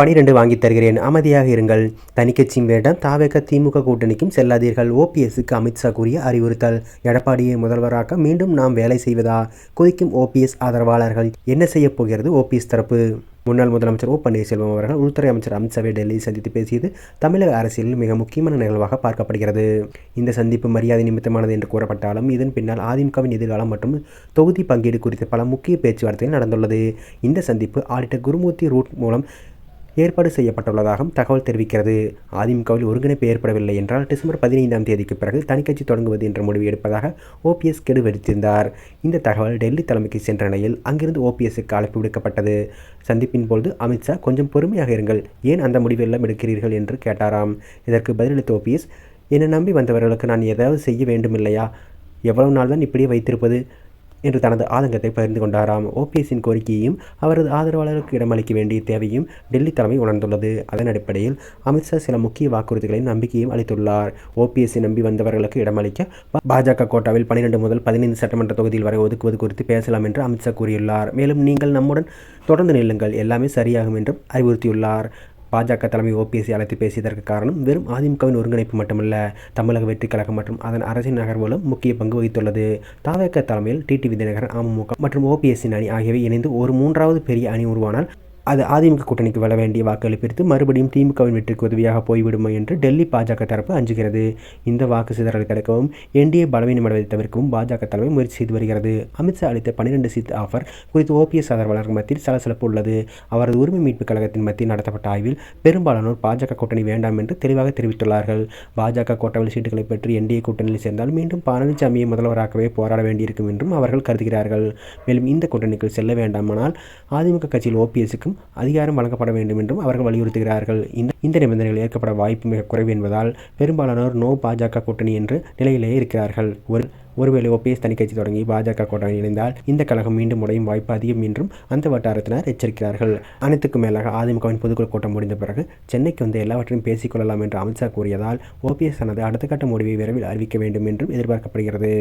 பனிரெண்டு வாங்கித் தருகிறேன். அமைதியாக இருங்கள். தனிக்கட்சியும் வேண்டாம். தாவேக திமுக கூட்டணிக்கும் செல்லாதீர்கள். ஓபிஎஸ்க்கு அமித்ஷா கூறிய அறிவுறுத்தல். எடப்பாடியை முதல்வராக்க மீண்டும் நாம் வேலை செய்வதா? கொதிக்கும் ஓபிஎஸ் ஆதரவாளர்கள். என்ன செய்யப் போகிறது ஓபிஎஸ் தரப்பு? முன்னாள் முதலமைச்சர் ஓ பன்னீர்செல்வம் அவர்கள் உள்துறை அமைச்சர் அமித்ஷாவை டெல்லியில் சந்தித்து பேசியது தமிழக அரசியலில் மிக முக்கியமான நிகழ்வாக பார்க்கப்படுகிறது. இந்த சந்திப்பு மரியாதை நிமித்தமானது என்று கூறப்பட்டாலும் இதன் பின்னால் அதிமுகவின் எதிர்காலம் மற்றும் தொகுதி பங்கீடு குறித்த பல முக்கிய பேச்சுவார்த்தைகள் நடந்துள்ளது. இந்த சந்திப்பு ஆடிட்டர் குருமூர்த்தி ரூட் மூலம் ஏற்பாடு செய்யப்பட்டுள்ளதாகவும் தகவல் தெரிவிக்கிறது. அதிமுகவில் ஒருங்கிணைப்பு ஏற்படவில்லை என்றால் டிசம்பர் பதினைந்தாம் தேதிக்கு பிறகு தனிக்கட்சி தொடங்குவது என்ற முடிவு எடுப்பதாக ஓபிஎஸ் கெடு வெடித்திருந்தார். இந்த தகவல் டெல்லி தலைமைக்கு சென்ற நிலையில் அங்கிருந்து ஓபிஎஸ்க்கு அழைப்பு விடுக்கப்பட்டது. சந்திப்பின் பொழுது அமித்ஷா கொஞ்சம் பொறுமையாக இருங்கள். ஏன் அந்த முடிவெல்லாம் எடுக்கிறீர்கள்? என்று கேட்டாராம். இதற்கு பதிலளித்த ஓபிஎஸ் என்னை நம்பி வந்தவர்களுக்கு நான் ஏதாவது செய்ய வேண்டும் இல்லையா எவ்வளவு நாள் தான் இப்படியே வைத்திருப்பது? என்று தனது ஆதங்கத்தை பகிர்ந்து கொண்டாராம். ஓபிஎஸ்ஸின் கோரிக்கையையும் அவரது ஆதரவாளருக்கு இடமளிக்க வேண்டிய தேவையும் டெல்லி தலைமை உணர்ந்துள்ளது. அதன் அடிப்படையில் அமித்ஷா சில முக்கிய வாக்குறுதிகளையும் நம்பிக்கையும் அளித்துள்ளார். ஓபிஎஸ்ஸை நம்பி வந்தவர்களுக்கு இடமளிக்க பாஜக கோட்டாவில் பன்னிரண்டு முதல் பதினைந்து சட்டமன்ற தொகுதியில் வரை ஒதுக்குவது குறித்து பேசலாம் என்று அமித்ஷா கூறியுள்ளார். மேலும் நீங்கள் நம்முடன் தொடர்ந்து நில்லுங்கள். எல்லாமே சரியாகும் என்றும் அறிவுறுத்தியுள்ளார். பாஜக தலைமை ஓபிஎஸ்சி அழைத்து பேசியதற்கு காரணம் வெறும் அதிமுகவின் ஒருங்கிணைப்பு மட்டுமல்ல தமிழக வெற்றிக் கழகம் மற்றும் அதன் அரசின் நகர்வுகளும் முக்கிய பங்கு வகித்துள்ளது. தாவேக தலைமையில் டிடிவி தினகரன் அமமுக மற்றும் ஓபிஎஸ்சி அணி ஆகியவை இணைந்து ஒரு மூன்றாவது பெரிய அணி உருவானால் அது அதிமுக கூட்டணிக்கு வர வேண்டிய வாக்குகளை பிரித்து மறுபடியும் திமுகவின் வெற்றிக்கு உதவியாக போய்விடுமோ என்று டெல்லி பாஜக தரப்பு அஞ்சுகிறது. இந்த வாக்கு சிதறலை தடுக்கவும் என்டிஏ பலவீனமடைவதை தவிர்க்கவும் பாஜக தலைமை முயற்சி செய்து வருகிறது. அமித்ஷா அளித்த பன்னிரண்டு சீட் ஆஃபர் குறித்து ஓபிஎஸ் ஆதரவாளர்கள் மத்தியில் சலசலப்பு உள்ளது. அவரது உரிமை மீட்பு கழகத்தின் மத்தியில் நடத்தப்பட்ட ஆய்வில் பெரும்பாலானோர் பாஜக கூட்டணி வேண்டாம் என்று தெளிவாக தெரிவித்துள்ளார்கள். பாஜக கோட்டாவில் சீட்டுகளை பெற்று என்டிஏ கூட்டணியில் சேர்ந்தால் மீண்டும் பழனிசாமியை முதல்வராகவே போராட வேண்டியிருக்கும் என்றும் அவர்கள் கருதுகிறார்கள். மேலும் இந்த கூட்டணிக்குள் செல்ல வேண்டாமானால் அதிமுக கட்சியில் ஓபிஎஸ்க்கும் அதிகாரம் வழங்கப்பட வேண்டும் என்றும் அவர்கள் வலியுறுத்துகிறார்கள். இந்த இந்த நிபந்தனைகள் ஏற்கப்பட வாய்ப்பு மிக குறைவு என்பதால் பெரும்பாலானோர் நோ பாஜக கூட்டணி என்று நிலையிலேயே இருக்கிறார்கள். ஒரு ஒருவேளை ஓபிஎஸ் தனிக்கட்சி தொடங்கி பாஜக கூட்டணி இணைந்தால் இந்த கழகம் மீண்டும் உடையும் வாய்ப்பு அதிகம் என்றும் அந்த வட்டாரத்தினர் எச்சரிக்கிறார்கள். அனைத்துக்கும் மேலாக அதிமுகவின் பொதுக்குழு கூட்டம் முடிந்த பிறகு சென்னைக்கு வந்து எல்லாவற்றையும் பேசிக்கொள்ளலாம் என்று அமித்ஷா கூறியதால் ஓபிஎஸ் தனது அடுத்த கட்ட முடிவை விரைவில் அறிவிக்க வேண்டும் என்றும் எதிர்பார்க்கப்படுகிறது.